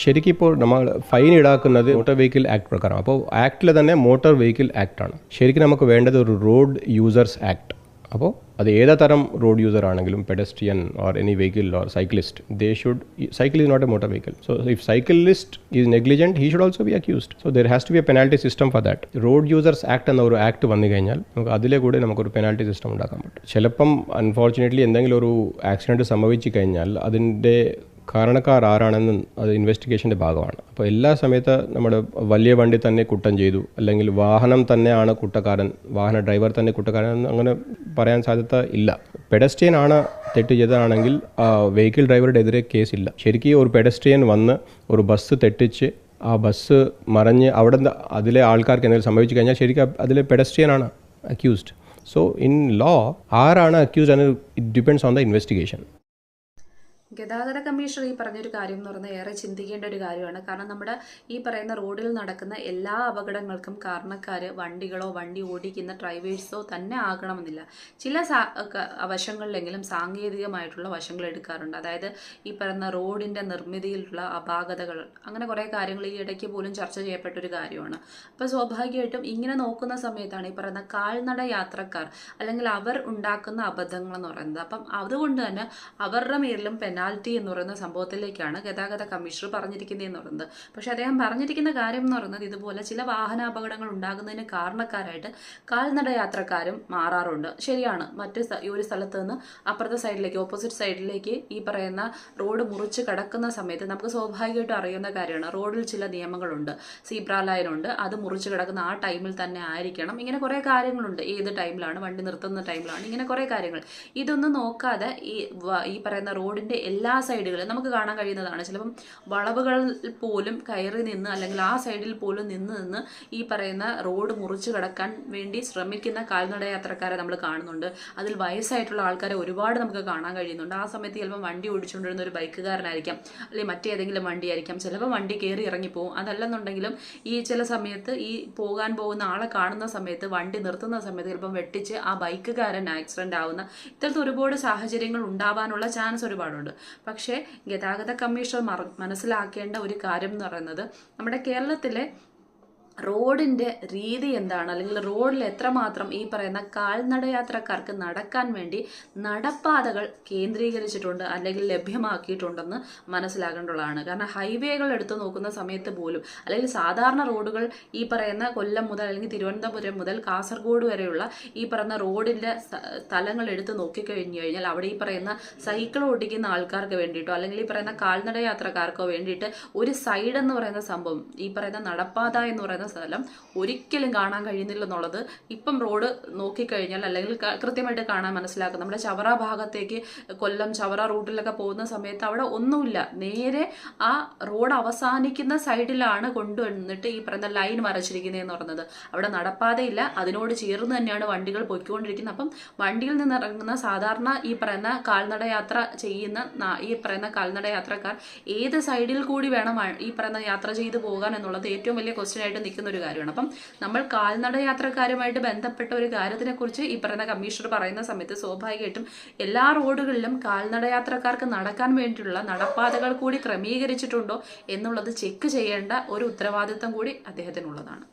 ശരിക്കും ഇപ്പോൾ നമ്മൾ ഫൈൻ ഈടാക്കുന്നത് മോട്ടോർ വെഹിക്കിൾ ആക്ട് പ്രകാരം അപ്പോൾ ആക്ടിൽ തന്നെ മോട്ടോർ വെഹിക്കിൾ ആക്ട് ആണ്. ശരിക്കും നമുക്ക് വേണ്ടത് ഒരു റോഡ് യൂസേഴ്സ് ആക്ട് അപ്പോൾ അത് ഏതാ തരം റോഡ് യൂസർ ആണെങ്കിലും pedestrian or any vehicle or cyclist they should cycle is not a motor vehicle so if cyclist is negligent he should also be accused so there has to be a penalty system for that road users act എന്ന ഒരു act വന്നു കഴിഞ്ഞാൽ നമുക്ക് അതിലെ കൂടെ നമുക്കൊരു penalty system ഉണ്ടാക്കാൻ പറ്റും. ചിലപ്പം അൺഫോർച്ചുനേറ്റ്ലി എന്തെങ്കിലും ഒരു ആക്സിഡന്റ് സംഭവിച്ചു കഴിഞ്ഞാൽ അതിന്റെ കാരണക്കാർ ആരാണെന്ന് അത് ഇൻവെസ്റ്റിഗേഷന്റെ ഭാഗമാണ്. അപ്പോൾ എല്ലാ സമയത്ത് നമ്മുടെ വലിയ വണ്ടി തന്നെ കുറ്റം ചെയ്തു. അല്ലെങ്കിൽ വാഹനം തന്നെയാണ് കുറ്റക്കാരൻ വാഹന ഡ്രൈവർ തന്നെ കുറ്റക്കാരൻ അങ്ങനെ പറയാൻ സാധ്യത ഇല്ല. പെഡസ്ട്രിയൻ ആണ് തെറ്റ് ചെയ്തതാണെങ്കിൽ വെഹിക്കിൾ ഡ്രൈവറുടെ എതിരെ കേസില്ല ശരിക്കും ഒരു പെഡസ്ട്രിയൻ വന്ന് ഒരു ബസ് തെറ്റിച്ച് ആ ബസ് മറിഞ്ഞ് അവിടെ അതിലെ ആൾക്കാർക്ക് എന്തെങ്കിലും സംഭവിച്ചു കഴിഞ്ഞാൽ ശരിക്കും അതിലെ പെഡസ്ട്രിയൻ ആണ് അക്യൂസ്ഡ് സോ ഇൻ ലോ ആരാണ് അക്യൂസ്ഡ് ആണ് it depends on the investigation ഗതാഗത കമ്മീഷണർ ഈ പറഞ്ഞൊരു കാര്യം എന്ന് പറഞ്ഞാൽ ഏറെ ചിന്തിക്കേണ്ട ഒരു കാര്യമാണ്. കാരണം നമ്മുടെ ഈ പറയുന്ന റോഡിൽ നടക്കുന്ന എല്ലാ അപകടങ്ങൾക്കും കാരണക്കാർ വണ്ടികളോ വണ്ടി ഓടിക്കുന്ന ഡ്രൈവേഴ്സോ തന്നെ ആകണമെന്നില്ല. ചില വശങ്ങളിലെങ്കിലും സാങ്കേതികമായിട്ടുള്ള വശങ്ങൾ എടുക്കാറുണ്ട്. അതായത് ഈ പറയുന്ന റോഡിന്റെ നിർമ്മിതിയിലുള്ള അപാകതകൾ അങ്ങനെ കുറേ കാര്യങ്ങൾ ഈ ഇടയ്ക്ക് പോലും ചർച്ച ചെയ്യപ്പെട്ട ഒരു കാര്യമാണ്. അപ്പോൾ സ്വാഭാവികമായിട്ടും ഇങ്ങനെ നോക്കുന്ന സമയത്താണ് ഈ പറയുന്ന കാൽനട യാത്രക്കാർ അല്ലെങ്കിൽ അവർ ഉണ്ടാക്കുന്ന അബദ്ധങ്ങൾ എന്ന് പറയുന്നത്. അപ്പം അതുകൊണ്ട് തന്നെ അവരുടെ മേലിലും പെനാൽറ്റി എന്ന് പറയുന്ന സംഭവത്തിലേക്കാണ് ഗതാഗത കമ്മീഷണർ പറഞ്ഞിരിക്കുന്നത് എന്ന് പറയുന്നത്. പക്ഷേ അദ്ദേഹം പറഞ്ഞിരിക്കുന്ന കാര്യം എന്ന് പറയുന്നത് ഇതുപോലെ ചില വാഹനാപകടങ്ങൾ ഉണ്ടാകുന്നതിന് കാരണക്കാരായിട്ട് കാൽനട യാത്രക്കാരും മാറാറുണ്ട്. ശരിയാണ്. മറ്റു ഈ ഒരു സ്ഥലത്ത് നിന്ന് അപ്പുറത്തെ സൈഡിലേക്ക് ഓപ്പോസിറ്റ് സൈഡിലേക്ക് ഈ പറയുന്ന റോഡ് മുറിച്ച് കടക്കുന്ന സമയത്ത് നമുക്ക് സ്വാഭാവികമായിട്ടും അറിയുന്ന കാര്യമാണ്. റോഡിൽ ചില നിയമങ്ങളുണ്ട്. സീബ്ര ലൈൻ ഉണ്ട്. അത് മുറിച്ച് കിടക്കുന്ന ആ ടൈമിൽ തന്നെ ആയിരിക്കണം. ഇങ്ങനെ കുറേ കാര്യങ്ങളുണ്ട്. ഏത് ടൈമിലാണ്? വണ്ടി നിർത്തുന്ന ടൈമിലാണ്? ഇങ്ങനെ കുറേ കാര്യങ്ങൾ. ഇതൊന്നും നോക്കാതെ ഈ ഈ പറയുന്ന റോഡിന്റെ എല്ലാ സൈഡുകളിലും നമുക്ക് കാണാൻ കഴിയുന്നതാണ്. ചിലപ്പം വളവുകളിൽ പോലും കയറി നിന്ന് അല്ലെങ്കിൽ ആ സൈഡിൽ പോലും നിന്ന് നിന്ന് ഈ പറയുന്ന റോഡ് മുറിച്ച് കടക്കാൻ വേണ്ടി ശ്രമിക്കുന്ന കാൽനട യാത്രക്കാരെ നമ്മൾ കാണുന്നുണ്ട്. അതിൽ വയസ്സായിട്ടുള്ള ആൾക്കാരെ ഒരുപാട് നമുക്ക് കാണാൻ കഴിയുന്നുണ്ട്. ആ സമയത്ത് ചിലപ്പോൾ വണ്ടി ഓടിച്ചുകൊണ്ടിരുന്ന ഒരു ബൈക്കുകാരനായിരിക്കാം അല്ലെങ്കിൽ മറ്റേതെങ്കിലും വണ്ടിയായിരിക്കാം. ചിലപ്പോൾ വണ്ടി കയറി ഇറങ്ങിപ്പോവും. അതല്ലെന്നുണ്ടെങ്കിലും ഈ ചില സമയത്ത് ഈ പോകാൻ പോകുന്ന ആളെ കാണുന്ന സമയത്ത് വണ്ടി നിർത്തുന്ന സമയത്ത് ചിലപ്പം വെട്ടിച്ച് ആ ബൈക്കുകാരൻ ആക്സിഡന്റ് ആവുന്ന ഇത്തരത്തിൽ ഒരുപാട് സാഹചര്യങ്ങൾ ഉണ്ടാവാനുള്ള ചാൻസ് ഒരുപാടുണ്ട്. പക്ഷേ ഗതാഗത കമ്മീഷണർ മനസ്സിലാക്കേണ്ട ഒരു കാര്യം എന്ന് പറയുന്നത് നമ്മുടെ കേരളത്തിലെ റോഡിന്റെ രീതി എന്താണ്? അല്ലെങ്കിൽ റോഡിൽ എത്രമാത്രം ഈ പറയുന്ന കാൽനടയാത്രക്കാർക്ക് നടക്കാൻ വേണ്ടി നടപ്പാതകൾ കേന്ദ്രീകരിച്ചിട്ടുണ്ട് അല്ലെങ്കിൽ ലഭ്യമാക്കിയിട്ടുണ്ടെന്ന് മനസ്സിലാകേണ്ടതാണ്. കാരണം ഹൈവേകൾ എടുത്തു നോക്കുന്ന സമയത്ത് പോലും അല്ലെങ്കിൽ സാധാരണ റോഡുകൾ ഈ പറയുന്ന കൊല്ലം മുതൽ അല്ലെങ്കിൽ തിരുവനന്തപുരം മുതൽ കാസർഗോഡ് വരെയുള്ള ഈ പറയുന്ന റോഡിന്റെ സ്ഥലങ്ങൾ എടുത്ത് നോക്കിക്കഴിഞ്ഞു കഴിഞ്ഞാൽ അവിടെ ഈ പറയുന്ന സൈക്കിൾ ഓടിക്കുന്ന ആൾക്കാർക്ക് വേണ്ടിയിട്ടോ അല്ലെങ്കിൽ ഈ പറയുന്ന കാൽനടയാത്രക്കാർക്കോ വേണ്ടിയിട്ട് ഒരു സൈഡ് എന്ന് പറയുന്ന സംഭവം ഈ പറയുന്ന നടപ്പാത എന്ന് പറയുന്ന സ്ഥലം ഒരിക്കലും കാണാൻ കഴിയുന്നില്ല എന്നുള്ളത് ഇപ്പം റോഡ് നോക്കിക്കഴിഞ്ഞാൽ അല്ലെങ്കിൽ കൃത്യമായിട്ട് കാണാൻ മനസ്സിലാക്കും. നമ്മുടെ ചവറ ഭാഗത്തേക്ക് കൊല്ലം ചവറ റൂട്ടിലൊക്കെ പോകുന്ന സമയത്ത് അവിടെ ഒന്നുമില്ല. നേരെ ആ റോഡ് അവസാനിക്കുന്ന സൈഡിലാണ് കൊണ്ടുവന്നിട്ട് ഈ പറയുന്ന ലൈൻ വരച്ചിരിക്കുന്നതെന്ന് പറയുന്നത്. അവിടെ നടപ്പാതയില്ല. അതിനോട് ചേർന്ന് തന്നെയാണ് വണ്ടികൾ പൊയ്ക്കൊണ്ടിരിക്കുന്നത്. അപ്പം വണ്ടിയിൽ നിന്ന് ഇറങ്ങുന്ന സാധാരണ ഈ പറയുന്ന കാൽനട യാത്ര ചെയ്യുന്ന ഈ പറയുന്ന കാൽനട യാത്രക്കാർ ഏത് സൈഡിൽ കൂടി വേണം ഈ പറയുന്ന യാത്ര ചെയ്തു പോകാൻ എന്നുള്ളത് ഏറ്റവും വലിയ ക്വസ്റ്റ്യൻ ആയിട്ട് നിൽക്കുന്ന ഒരു കാര്യമാണ്. അപ്പം നമ്മൾ കാൽനട യാത്രക്കാരുമായിട്ട് ബന്ധപ്പെട്ട ഒരു കാര്യത്തിനെ കുറിച്ച് ഈ പറയുന്ന കമ്മീഷണർ പറയുന്ന സമയത്ത് സ്വാഭാവികമായിട്ടും എല്ലാ റോഡുകളിലും കാൽനട യാത്രക്കാർക്ക് നടക്കാൻ വേണ്ടിയുള്ള നടപ്പാതകൾ കൂടി ക്രമീകരിച്ചിട്ടുണ്ടോ എന്നുള്ളത് ചെക്ക് ചെയ്യേണ്ട ഒരു ഉത്തരവാദിത്തം കൂടി അദ്ദേഹത്തിനുള്ളതാണ്.